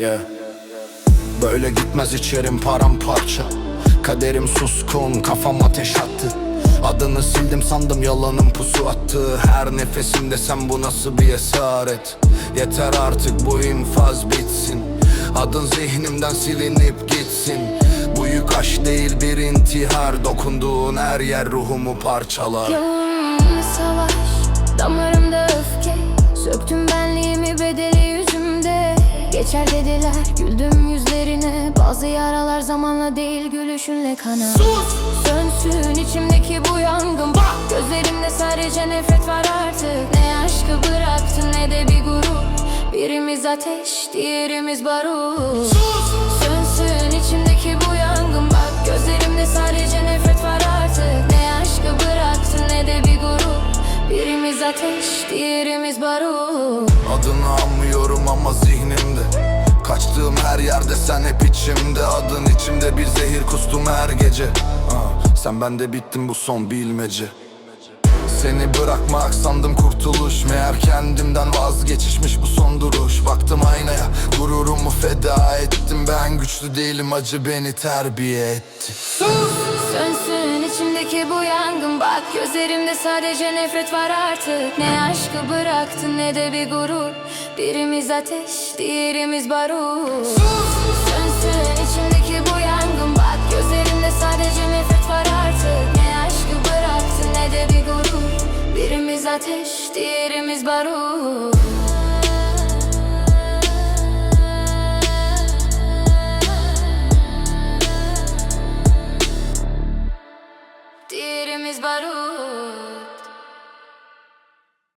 Yeah. Böyle gitmez içerim paramparça. Kaderim suskun kafam ateş attı. Adını sildim sandım yalanım pusu attı. Her nefesimde sen bu nasıl bir esaret? Yeter artık bu infaz bitsin. Adın zihnimden silinip gitsin. Bu yük aşk değil bir intihar. Dokunduğun her yer ruhumu parçalar. Yanımda savaş, damarımda öfke Geçer dediler, güldüm yüzlerine. Bazı yaralar zamanla değil gülüşünle kanar Sönsün içimdeki bu yangın. Bak! Gözlerimde sadece nefret var artık. Ne aşkı bıraktın ne de bir gurur. Birimiz ateş, diğerimiz barut. Sönsün içimdeki bu yangın. Bak gözlerimde sadece nefret var artık. Ne aşkı bıraktın ne de bir gurur. Birimiz ateş, diğerimiz barut Adını anmıyorum ama zihnimde. Kaçtığım her yerde sen hep içimde. Adın içimde bir zehir kustum her gece. Ha, Sen bende bittin bu son bilmece. Seni bırakmak sandım kurtuluş. Meğer kendimden vazgeçişmiş bu son duruş. Baktım aynaya gururumu feda ettim. Ben güçlü değilim acı beni terbiye etti. Sönsün içimdeki bu yangın Bak gözlerimde sadece nefret var artık. Ne aşkı bıraktın ne de bir gurur. Birimiz ateş, diğerimiz barut. Sönsün içimdeki bu yangın Bak gözlerimde sadece nefret var artık. Ne aşkı bıraktın ne de bir gurur. Birimiz ateş, diğerimiz barut Diğerimiz barut